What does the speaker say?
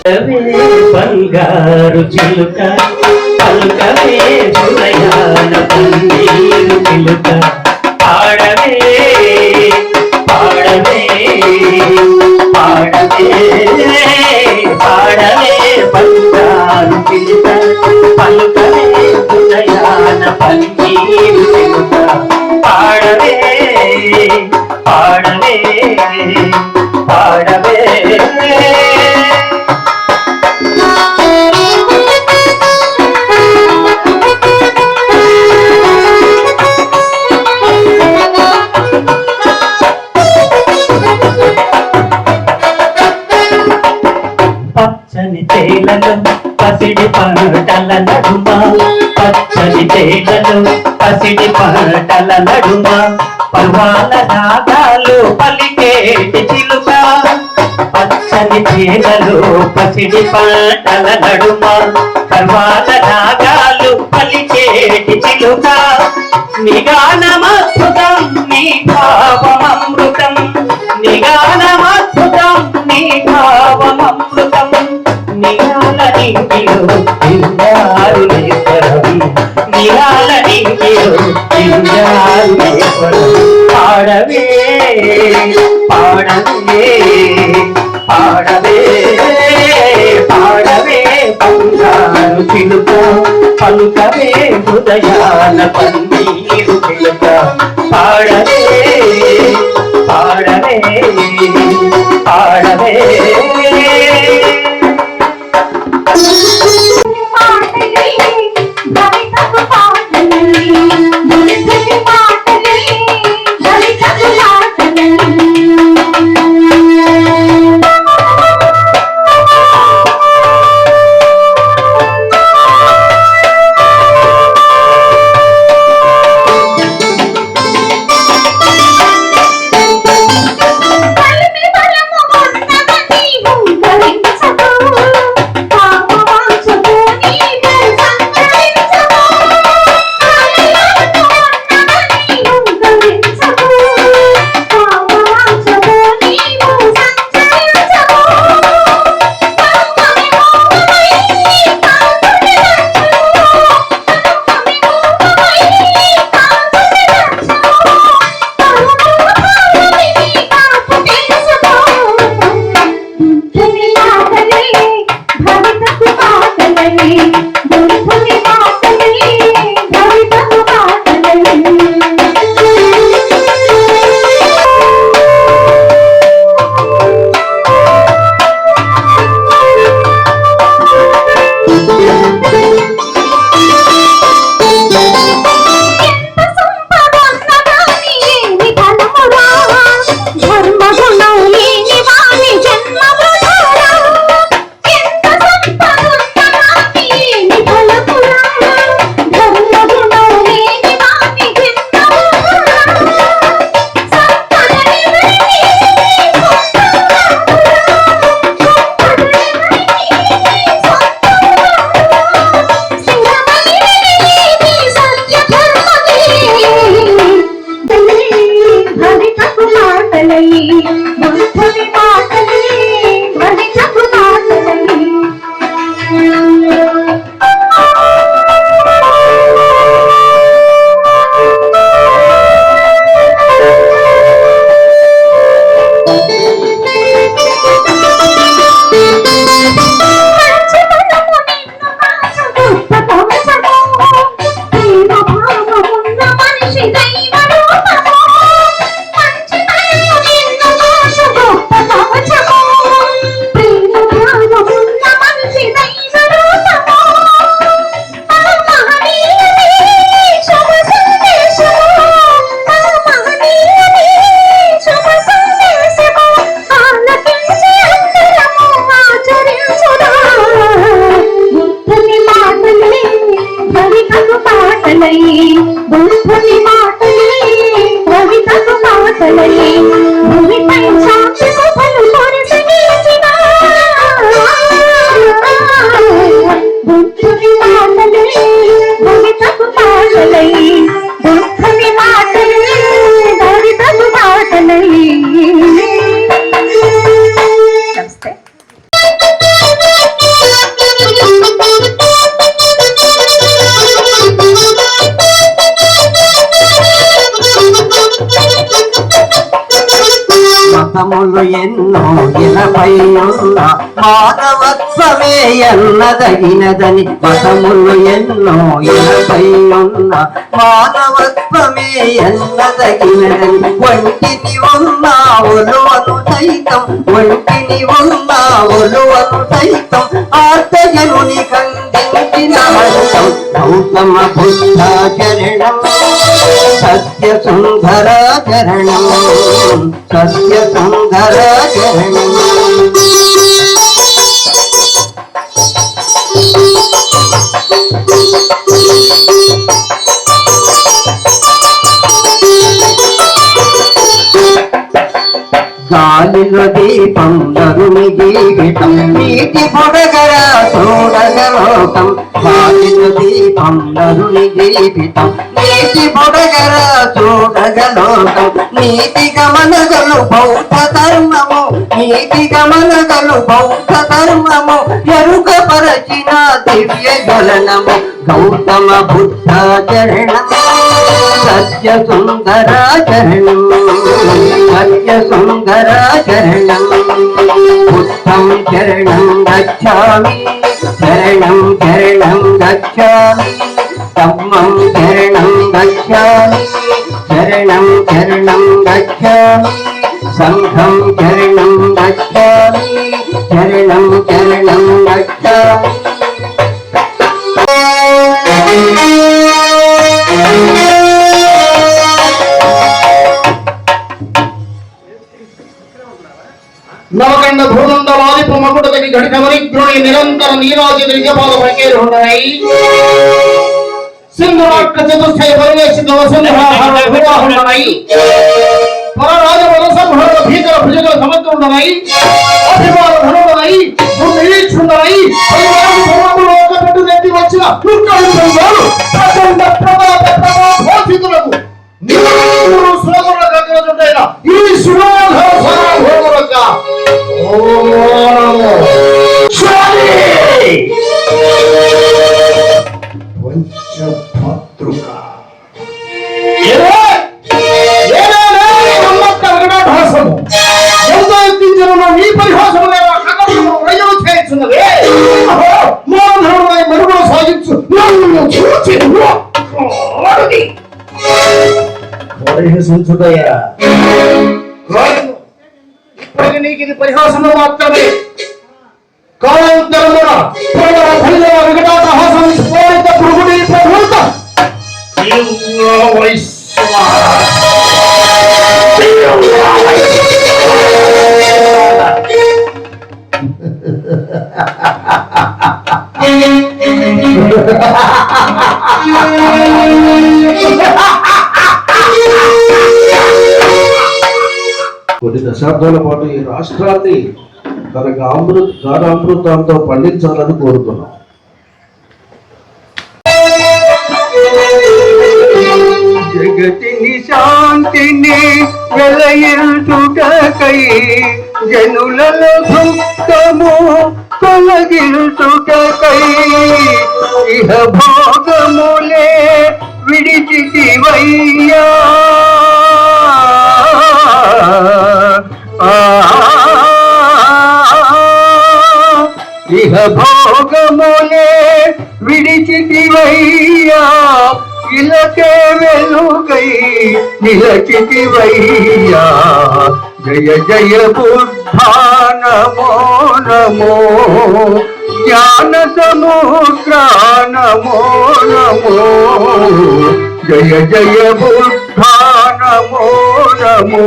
పలుకవే బంగారు చిలుక పలుకవే సురయాన పన్నీరు చిలుక పాడవే పాడవే పాడవే పాడవే బంగారు చిలుక పలుకవే సురయాన పన్నీరు చిలుక పాడవే పాడవే పాడవే పాటల నడుమ పచ్చని తేలలో పసిడి పాటల నడుమ. పర్వాల నాదాలు పలికేటి చిలుక పచ్చని తేలలో పసిడి పాటల నడుమ. పర్వాల నాగాలు పలికేటి చిలుక నిగానమద్భుతం నీ భావమమృతం నిగానమద్భుతం నీ భావమమృతం. నిగాల నింగిలో பாடவே பாடவே பாடவே பாடவே. பங்காரு பிலுக்கோ பலுக்கவே புதையான பந்தீரு பிலுக்க பாடவே பாடவே பாடவே Dale. Hasta. మతములు ఎన్నో ఇనపై ఉన్న మానవత్వమే ఎన్నదగినదని మతములు ఎన్నో ఇనపై ఉన్న మానవత్వమే ఎన్నదగినదని ఒంటిని ఉన్న ఒలువను సైతం. ఒంటిని ఉన్న ఒలువను సైతం. ఆర్తజనుని కందించిన హంతం గౌతమ బుద్ధ చరణం సుందరాచరణం సత్య గాలిలో దీపం నరుని జీవితం నీటి పొడగర చూడగలోకం గాలిలో దీపం నరుని జీవితం నీటి పొడగర చూడగలోకం నీతి గమనగలు బౌద్ధ ధర్మము నీతి గమనగలు బౌద్ధ ధర్మము. ఎరుక పరచిన దివ్య గలనము గౌతమ బుద్ధ బుద్ధాచరణము సత్య సుందరాచరణం సత్య సుందరాచరణం ఉత్తమ చరణం గచ్చామి చరణం చరణం గచ్చామి తమ్మం చరణం గచ్చామి చరణం చరణం గచ్చామి సంఘం చరణం గచ్చామి చరణం ಘಟಿತಮನಿಗ್ರುಣಿ ನಿರಂತರ ನೀರಾಜಿಗಳಿಗೆ ಬಲಭಂಗೇರುಣೈ ಸಿಂಧುರಾಷ್ಟ್ರ ಚತುರ್ಥೈ ಪರಿವೇಶಿತ ವಸುಂಧರಾಹುಣೈ ಪರರಾಜ ವನಸಂಹರದ ಭೀಕರ ಭುಜಗಳ ಸಮಗ್ರುಣೈ ಅಭಿಮಾನ ಧನುಡನೈ ದುರ್ನಿರೀಕ್ಷುಂಡನೈ ಪರಿವಾರ పంచభద్రుక నీ పరిహాసము ప్రజలు సాగించు. నన్ను చూచి ఇప్పటికి నీకు ఇది పరిహాసము మాత్రమే. కాలంతరమున పూర్వ ఫలిత పురుగుడి కొన్ని దశాబ్దాల పాటు ఈ రాష్ట్రాన్ని తనకు అమృత గాఢామృతాలతో పండించాలని కోరుతున్నాం. జగతిని శాంతిని వెలయించుటకై జనులలో దుఃఖము తొలగించుటకై ఇహ భోగములే విడిచివయ్యా ఇహ భోగములే విడిచితివయ్యా. ఇలకే వెలుగై నిలచితివయ్యా. జయ జయ బుద్ధానమో నమో జ్ఞాన సముద్రానమో నమో జయ జయ బుద్ధానమో నమో